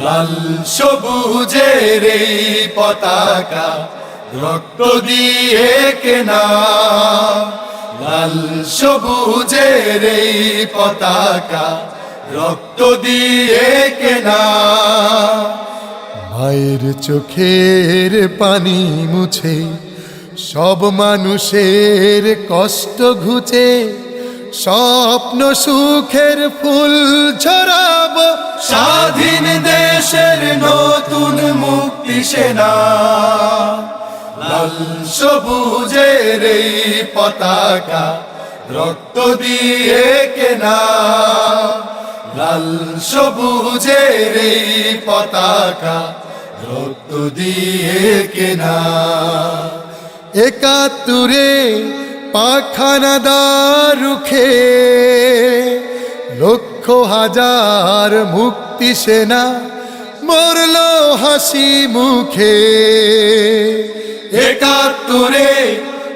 লাল সবুজের এই পতাকা রক্ত দিয়ে কেনা। লাল সবুজের এই পতাকা রক্ত দিয়ে কেনা। মায়ের চোখের পানি মুছে সব মানুষের কষ্ট ঘুচে। স্বপ্ন সুখের ফুল ছড়াব। স্বাধীন দেশের নতুন মুক্তি সেনা। লাল সবুজের এই পতাকা রক্ত দিয়ে কেনা। লাল সবুজের এই পতাকা রক্ত দিয়ে কেনা। একাত্তরে পাখানাদার রুখে লক্ষ হাজার মুক্তি সেনা মরল হাসি মুখে। একাত্তরে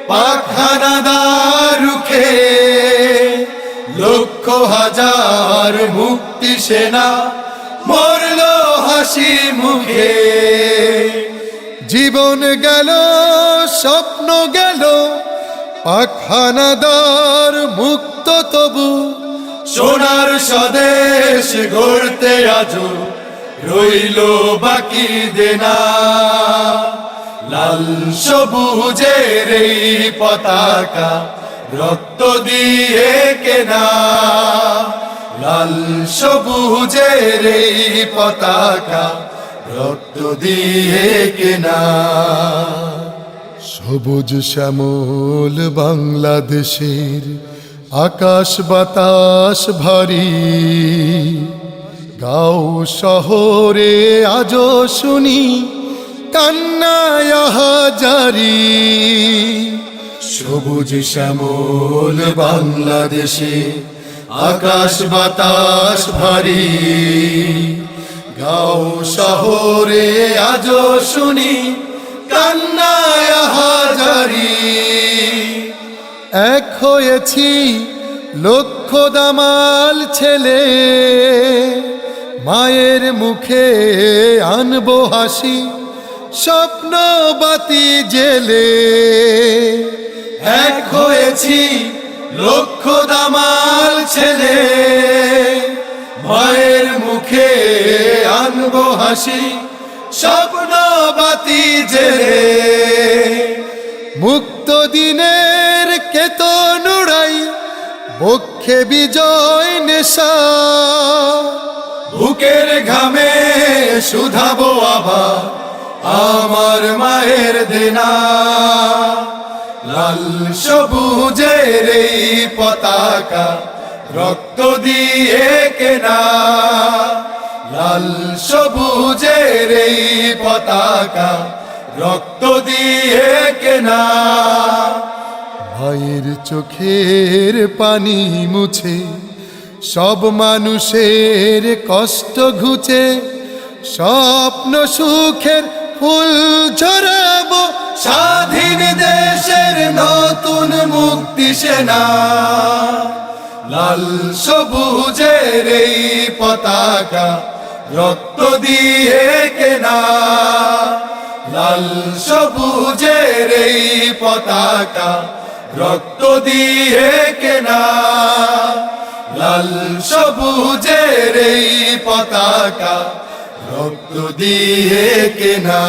পাখানাদার রুখে লক্ষ হাজার মুক্তি সেনা মরল হাসি মুখে। জীবন গেল গেল পাখানাদার মুক্ত তবু, সোনার স্বদেশ গড়তে আজো রইল বাকি দেনা। লাল সবুজের এই পতাকা রক্ত দিয়ে কেনা। লাল সবুজের এই পতাকা রক্ত দিয়ে কেনা। সবুজ শ্যামল বাংলাদেশের আকাশ বাতাস ভারী। গাও শহরে আজও শুনি কান্নায় হাজারি। সবুজ শ্যামল বাংলাদেশে আকাশ বাতাস ভারী। গাও শহরে আজও শুনি কান্নায় হাজারি। এক হয়েছি লক্ষ দামাল ছেলে। মায়ের মুখে আনব হাসি, স্বপ্ন বাতি জেলে। এক হয়েছি লক্ষ দামাল ছেলে। মায়ের মুখে আনব হাসি জেলে মুক্ত দিনের কেতন উড়াই বক্ষে বিজয় নেশা। বুকের ঘামে শুধাবো আবার আমার মায়ের দেনা। লাল সবুজের এই পতাকা রক্ত দিয়ে কেনা। লাল সবুজের এই পতাকা রক্ত দিয়ে কেনা। ভাইয়ের চোখের পানি মুছে সব মানুষের কষ্ট ঘুচে স্বপ্ন সুখের ফুল ঝরাব। স্বাধীন দেশের নতুন মুক্তি সেনা। লাল সবুজের এই পতাকা রক্ত দিয়ে কেনা। লাল সবুজের এই পতাকা রক্ত দিয়ে কেনা। লাল সবুজের এই পতাকা রক্ত দিয়ে কেনা।